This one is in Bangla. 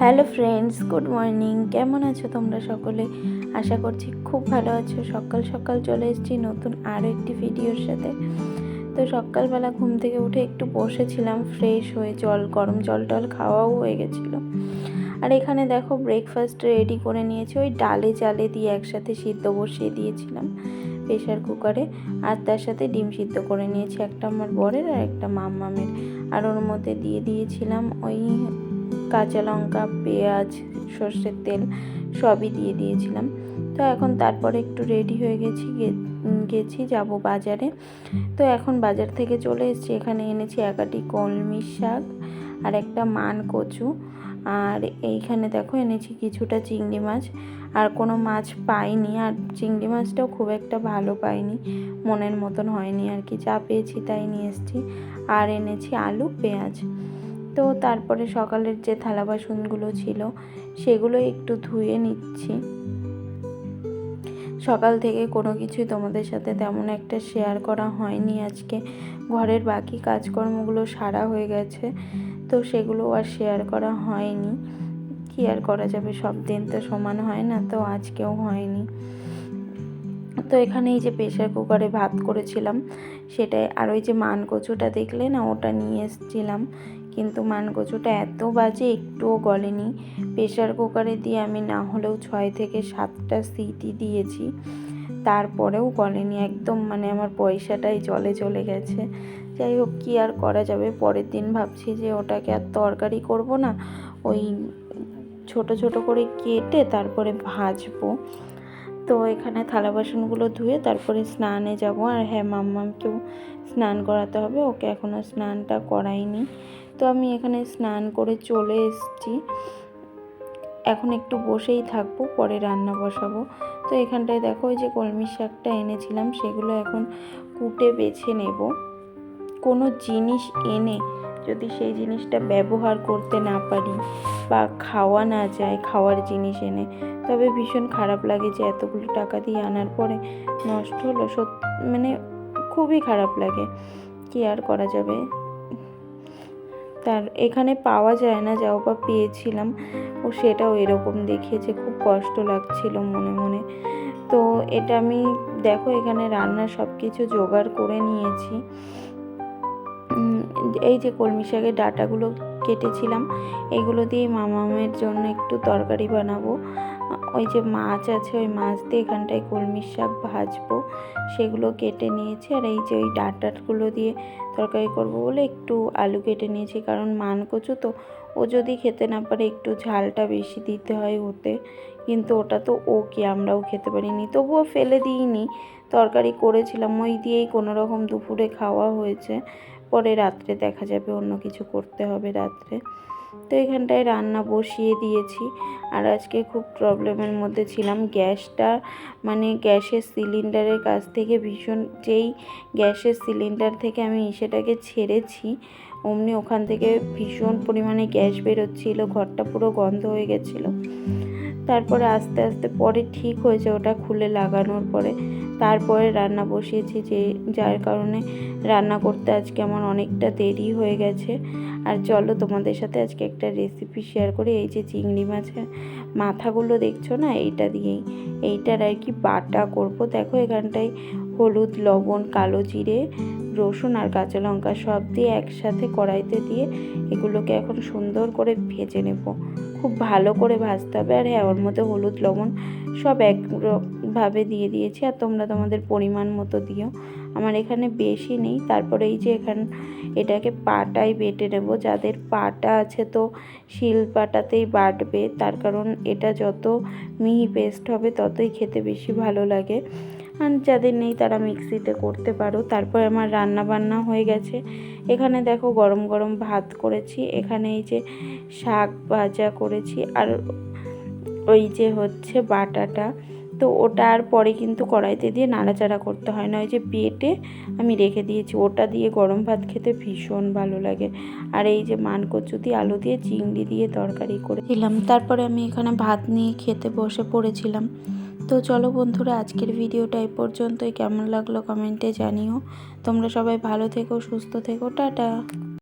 Hello friends, good morning. কেমন আছো তোমরা সকলে? আশা করছি খুব ভালো আছো। সকাল সকাল চলে এসেছি নতুন আরও একটি ভিডিওর সাথে। তো সকালবেলা ঘুম থেকে উঠে একটু বসেছিলাম ফ্রেশ হয়ে জল, গরম জল টল খাওয়াও হয়ে গেছিল। আর এখানে দেখো ব্রেকফাস্ট রেডি করে নিয়েছি। ওই ডালে চালে দিয়ে একসাথে সিদ্ধ বসিয়ে দিয়েছিলাম প্রেশার কুকারে আর তার সাথে ডিম সিদ্ধ করে নিয়েছি, একটা আমার বরের আর একটা মাম্মামের আর ওর মধ্যে দিয়ে দিয়েছিলাম ওই কাঁচা লঙ্কা, পেঁয়াজ, সর্ষের তেল সবই দিয়ে দিয়েছিলাম। তো এখন তারপরে একটু রেডি হয়ে গেছি গেছি যাব বাজারে। তো এখন বাজার থেকে চলে এসেছি, এখানে এনেছি একাটি কলমি শাক আর একটা মান কচু। আর এইখানে দেখো এনেছি কিছুটা চিংড়ি মাছ। আর কোনো মাছ পাইনি, আর চিংড়ি মাছটাও খুব একটা ভালো পাইনি। মনের মতন হয়নি আর কি, যা পেয়েছি তাই নিয়ে এসেছি। আর এনেছি আলু, পেঁয়াজ। তো তারপরে সকালের যে থালা বাসনগুলো ছিল, সেগুলো একটু ধুয়ে নিচ্ছি। সকাল থেকে কোনো কিছুই তোমাদের সাথে তেমন একটা শেয়ার করা হয়নি আজকে। ঘরের বাকি কাজকর্মগুলো সারা হয়ে গেছে, তো সেগুলো আর শেয়ার করা হয়নি। কি আর করা যাবে, সব দিন তো সমান হয় না, তো আজকেও হয়নি। তো এখানে এই যে প্রেশার কুকারে ভাত করেছিলাম, সেটাই, আর ওই যে মান কচুটা দেখলে না, ওটা নিয়ে এসেছিলাম। কিন্তু মান কচুটা এত বাজে, একটুও গলেনি। প্রেশার কুকারে দিয়ে আমি না হলেও ছয় থেকে সাতটা সিটি দিয়েছি। তারপরেও গলেনি একদম মানে আমার পয়সাটাই জলে চলে গেছে। যাই হোক, কী আর করা যাবে? পরের দিন ভাবছি যে ওটাকে আর তরকারি করব না, ওই ছোট ছোট করে কেটে তারপরে ভাজবো। তো এখানে থালা বাসনগুলো ধুয়ে তারপরে স্নানে যাব। আর হ্যাঁ মাম্মামকেও স্নান করাতে হবে, ওকে এখনও স্নানটা করাইনি। তো আমি এখানে স্নান করে চলে এসেছি। এখন একটু বসেই থাকব, পরে রান্না বসাবো। তো এখানটায় দেখো ওই যে কলমি শাকটা এনেছিলাম, সেগুলো এখন কুটে বেছে নেব। কোনো জিনিস এনে যদি সেই জিনিসটা ব্যবহার করতে না পারি বা খাওয়া না যায়, খাওয়ার জিনিস এনে, তবে ভীষণ খারাপ লাগে যে এতগুলো টাকা দিয়ে আনার পরে নষ্ট হলো। সত্যি মানে খুবই খারাপ লাগে। কি আর করা যাবে? তার এখানে পাওয়া যায় না, যাও বা পেয়েছিলাম। ও সেটাও এরকম দেখিয়েছে, খুব কষ্ট লাগছিল মনে মনে। তো এটা আমি, দেখো এখানে রান্নার সব কিছু জোগাড় করে নিয়েছি। এই যে কলমি শাকের ডাঁটাগুলো কেটেছিলাম। এগুলো দিয়ে মামামের জন্য একটু তরকারি বানাবো। ওই যে মাছ আছে, ওই মাছ দিয়ে এখানটায় কলমি শাক ভাজবো। সেগুলো কেটে নিয়েছি আর এই যে ওই ডাঁটাগুলো দিয়ে তরকারি করব বলে একটু আলু কেটে নিয়েছি। কারণ মান কচু তো, ও যদি খেতে না পারে একটু ঝালটা বেশি দিতে হয় ওতে। কিন্তু ওটা তো ও কি আমরাও খেতে পারিনি। তবুও ফেলে দিইনি। তরকারি করেছিলাম, ওই দিয়েই কোনো রকম দুপুরে খাওয়া হয়েছে। পরে রাত্রে দেখা যাবে অন্য কিছু করতে হবে রাত্রে। তো এখানটায় রান্না বসিয়ে দিয়েছি। আর আজকে খুব প্রবলেমের মধ্যে ছিলাম। গ্যাসটা মানে গ্যাসের সিলিন্ডারের কাছ থেকে ভীষণ যেই গ্যাসের সিলিন্ডার থেকে আমি সেটাকে ছেড়েছি, অমনি ওখান থেকে ভীষণ পরিমাণে গ্যাস বেরোচ্ছিল, ঘরটা পুরো গন্ধ হয়ে গেছিল। তারপরে আস্তে আস্তে পরে ঠিক হয়েছে ওটা খুলে লাগানোর পরে তারপরে রান্না বসিয়েছি যে, যার কারণে রান্না করতে আজকে আমার অনেকটা দেরি হয়ে গেছে। আর চলো তোমাদের সাথে আজকে একটা রেসিপি শেয়ার করি। এই যে চিংড়ি মাছের মাথাগুলো দেখছ না? এইটা দিয়েই। এইটার আর কি বাটা করব। দেখো এখানটায় হলুদ, লবণ, কালো জিরে, রসুন আর কাঁচা লঙ্কা সব দিয়ে একসাথে কড়াইতে দিয়ে এগুলোকে এখন সুন্দর করে ভেজে নেব। খুব ভালো করে ভাজতে হবে। আর হ্যাঁ ওর মধ্যে হলুদ, লবণ সব একভাবে দিয়ে দিয়েছি। আর তোমরা তোমাদের পরিমাণ মতো দিও। আমার এখানে বেশি নেই। তারপরে এই যে এখান, এটাকে পাটায় বেটে নেব। যাদের পাটা আছে তো শিল পাটাতেই বাটবে। তার কারণ এটা যত মিহি পেস্ট হবে, ততই খেতে বেশি ভালো লাগে। আর যাদের নেই তারা মিক্সিতে করতে পারো। তারপর আমার রান্না বান্না হয়ে গেছে। এখানে দেখো গরম গরম ভাত করেছি। এখানে এই যে শাক ভাজা করেছি। আর ওই যে হচ্ছে বাটাটা। তো ওটা আর পরে কিন্তু কড়াইতে দিয়ে নাড়াচাড়া করতে হয় না। ওই যে বেটে আমি রেখে দিয়েছি। ওটা দিয়ে গরম ভাত খেতে ভীষণ ভালো লাগে। আর এই যে মান কচু দিয়ে আলু দিয়ে চিংড়ি দিয়ে তরকারি করেছিলাম তারপরে আমি এখানে ভাত নিয়ে খেতে বসে পড়েছিলাম। তো চলো বন্ধুরা, আজকের ভিডিওটা এই পর্যন্তই। কেমন লাগল কমেন্টে জানিও। তোমরা সবাই ভালো থেকো, সুস্থ থেকো, টাটা।